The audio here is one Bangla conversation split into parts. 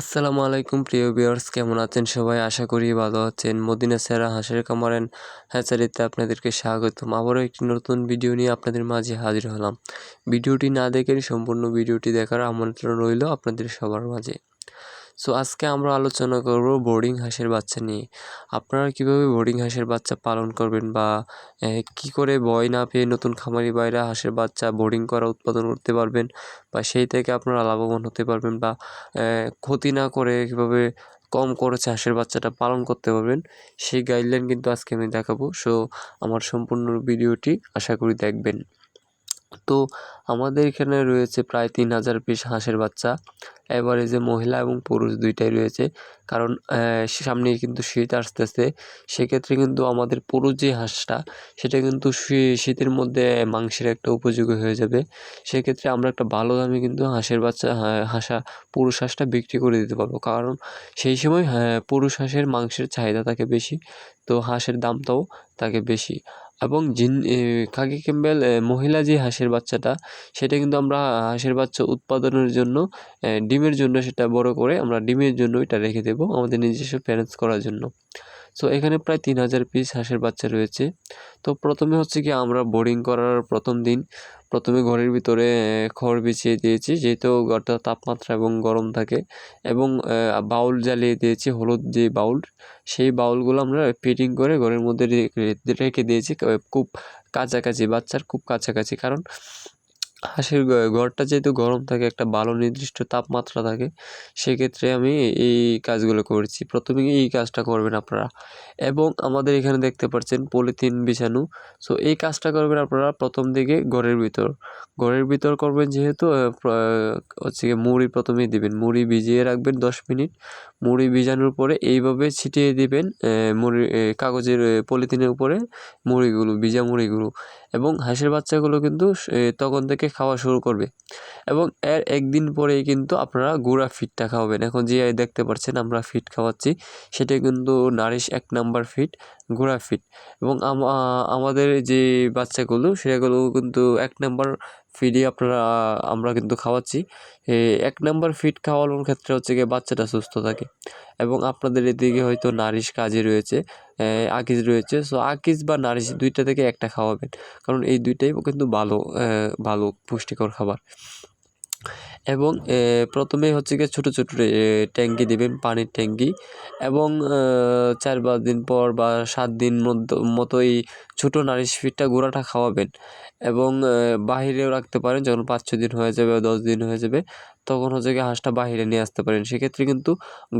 আসসালামু আলাইকুম, প্রিয় ভিউয়ার্স। কেমন আছেন সবাই? আশা করি ভালো আছেন। মদিনা সেরা হাঁসের কামারেন হ্যাচারিতে আপনাদেরকে স্বাগতম। আবারও একটি নতুন ভিডিও নিয়ে আপনাদের মাঝে হাজির হলাম। ভিডিওটি না দেখে সম্পূর্ণ ভিডিওটি দেখার আমন্ত্রণ রইল আপনাদের সবার মাঝে। সো আজকে আমরা আলোচনা করব বোর্ডিং হাঁসের বাচ্চা নিয়ে। আপনারা কীভাবে বোর্ডিং হাঁসের বাচ্চা পালন করবেন বা কি করে ভয় না পেয়ে নতুন খামারি বাইরা হাঁসের বাচ্চা বোর্ডিং করা উৎপাদন করতে পারবেন বা সেই থেকে আপনারা লাভবান হতে পারবেন বা ক্ষতি না করে কীভাবে কম করেছে হাঁসের বাচ্চাটা পালন করতে পারবেন, সেই গাইডলাইন কিন্তু আজকে আমি দেখাবো। সো আমার সম্পূর্ণ ভিডিওটি আশা করি দেখবেন। তো আমাদের এখানে রয়েছে প্রায় তিন হাজার পিস হাঁসের বাচ্চা। এবারে যে মহিলা এবং পুরুষ দুইটাই রয়েছে। কারণ সামনে কিন্তু শীত আসতেছে। সেক্ষেত্রে কিন্তু আমাদের পুরুষ যে হাঁসটা সেটা কিন্তু শীতের মধ্যে মাংসের একটা উপযোগী হয়ে যাবে। সেক্ষেত্রে আমরা একটা ভালো দামে কিন্তু হাঁসের বাচ্চা হাঁসা পুরুষ হাঁসটা বিক্রি করে দিতে পারব। কারণ সেই সময় হ্যাঁ, পুরুষ হাঁসের মাংসের চাহিদা থাকে বেশি তো হাঁসের দামটাও থাকে বেশি। এবং জিন খাকি ক্যাম্বেল মহিলা যে হাঁসের বাচ্চাটা, সেটা কিন্তু আমরা হাঁসের বাচ্চা উৎপাদনের জন্য ডিমের জন্য সেটা বড় করে আমরা ডিমের জন্য এটা রেখে দেবো আমাদের নিজস্ব প্যারেন্টস করার জন্য। সো এখানে প্রায় তিন হাজার পিস হাঁসের বাচ্চা রয়েছে। তো প্রথমে হচ্ছে কি আমরা বোর্ডিং করার প্রথম দিন, প্রথমে ঘরের ভিতরে খড় বিছিয়ে দিয়েছি, যেহেতু ঘরটা তাপমাত্রা এবং গরম থাকে এবং বাউল জ্বালিয়ে দিয়েছি, হলুদ যে বাউল, সেই বাউলগুলো আমরা ফিটিং করে ঘরের মধ্যে রেখে দিয়েছি। খুব কাছাকাছি, বাচ্চার খুব কাছাকাছি। কারণ হাঁসের ঘরটা যেহেতু গরম থাকে, একটা ভালো নির্দিষ্ট তাপমাত্রা থাকে, সেক্ষেত্রে আমি এই কাজগুলো করেছি। প্রথমে এই কাজটা করবেন আপনারা। এবং আমাদের এখানে দেখতে পাচ্ছেন পলিথিন বিছানো। সো, এই কাজটা করবেন আপনারা প্রথম দিকে ঘরের ভিতর। ঘরের ভিতর করবেন যেহেতু হচ্ছে গিয়ে মুড়ি প্রথমেই দিবেন। মুড়ি ভিজিয়ে রাখবেন দশ মিনিট। মুড়ি ভিজানোর পরে এইভাবে ছিটিয়ে দিবেন মুড়ি কাগজের পলিথিনের উপরে মুড়িগুলো, ভিজা মুড়িগুলো। এবং হাঁসের বাচ্চাগুলো কিন্তু তখন থেকে খাওয়া শুরু করবে। এবং এর একদিন পরেই কিন্তু আপনারা গুঁড়া ফিটটা খাওয়াবেন। এখন যে দেখতে পাচ্ছেন, আমরা ফিট খাওয়াচ্ছি। সেটা কিন্তু নারিশ এক নাম্বার ফিট, গুঁড়া ফিট। এবং আমাদের যে বাচ্চাগুলো সেগুলো কিন্তু এক নাম্বার ফিডই আপনারা আমরা কিন্তু খাওয়াচ্ছি। এক নাম্বার ফিড খাওয়ানোর ক্ষেত্রে হচ্ছে গিয়ে বাচ্চাটা সুস্থ থাকে এবং আপনাদের এদিকে হয়তো নারিশ কাজে রয়েছে আকিজ রয়েছে। সো, আকিজ বা নারিশ দুইটা থেকে একটা খাওয়াবেন। কারণ এই দুইটাই কিন্তু ভালো ভালো পুষ্টিকর খাবার। এবং প্রথমে হচ্ছে গিয়ে ছোটো ছোটো ট্যাঙ্কি দেবেন, পানির ট্যাঙ্কি এবং চার পাঁচ দিন পর বা সাত দিন মতো এই ছোটো নারিশ ফিটটা গোড়াটা খাওয়াবেন এবং বাহিরেও রাখতে পারেন। যখন পাঁচ ছ দিন হয়ে যাবে দশ দিন হয়ে যাবে, তখন হচ্ছে গিয়ে হাঁসটা বাহিরে নিয়ে আসতে পারেন। সেক্ষেত্রে কিন্তু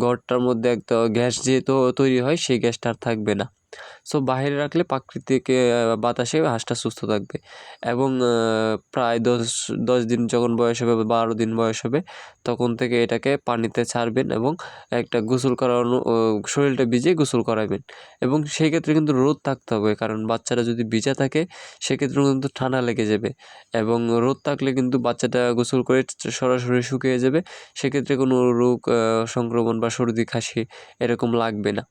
ঘরটার মধ্যে একটা গ্যাস যেহেতু তৈরি হয়, সেই গ্যাসটা আর থাকবে না। সো বাইরে রাখলে প্রাকৃতিক বাতাসে হাঁসটা সুস্থ থাকবে। এবং প্রায় দশ দশ দিন যখন বয়স হবে বারো দিন বয়স হবে, তখন থেকে এটাকে পানিতে ছাড়বেন এবং একটা গোসল করানো শরীরটা ভিজে গোসল করাবেন। এবং সেই ক্ষেত্রে কিন্তু রোদ থাকতে হবে, কারণ বাচ্চাটা যদি ভিজা থাকে সেক্ষেত্রে কিন্তু ঠান্ডা লেগে যাবে। এবং রোদ থাকলে কিন্তু বাচ্চাটা গোসল করে সরাসরি শুকিয়ে যাবে। সেক্ষেত্রে কোনো রোগ সংক্রমণ বা সর্দি খাসি এরকম লাগবে না।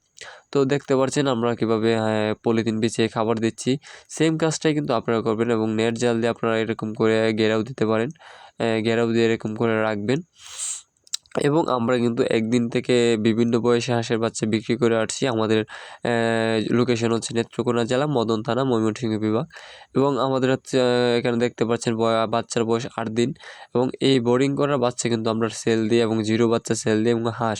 তো দেখতে পারছেন আমরা কীভাবে পলিথিন বিছিয়ে খাবার দিচ্ছি। সেম কাজটাই কিন্তু আপনারা করবেন এবং নেট জাল দিয়ে আপনারা এরকম করে ঘেরাও দিতে পারেন। ঘেরাও দিয়ে এরকম করে রাখবেন। এবং আমরা কিন্তু একদিন থেকে বিভিন্ন বয়সে হাঁসের বাচ্চা বিক্রি করে আসছি আমাদের লোকেশন হচ্ছে নেত্রকোনা জেলা, মদন থানা, ময়মনসিংহ বিভাগ। এবং আমাদের হচ্ছে এখানে দেখতে পাচ্ছেন বাচ্চার বয়স আট দিন। এবং এই বোর্ডিং করার বাচ্চা কিন্তু আমরা সেল দিই এবং জিরো বাচ্চা সেল দিই এবং হাঁস।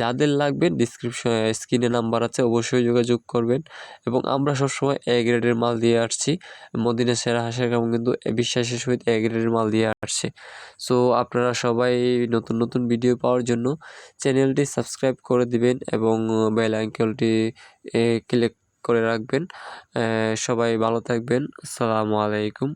যাদের লাগবে ডিসক্রিপশন স্ক্রিনে নাম্বার আছে, অবশ্যই যোগাযোগ করবেন। এবং আমরা সবসময় এ গ্রেডের মাল দিয়ে আসছি। মদিনা সেরা হাঁসের এবং কিন্তু বিশ্বাসের সহিত এ গ্রেডের মাল দিয়ে আসছে। সো আপনারা সবাই নতুন নতুন ভিডিও পাওয়ার জন্য চ্যানেলটি সাবস্ক্রাইব করে দিবেন এবং বেল আইকনটি ক্লিক করে রাখবেন। সবাই ভালো থাকবেন। আসসালামু আলাইকুম।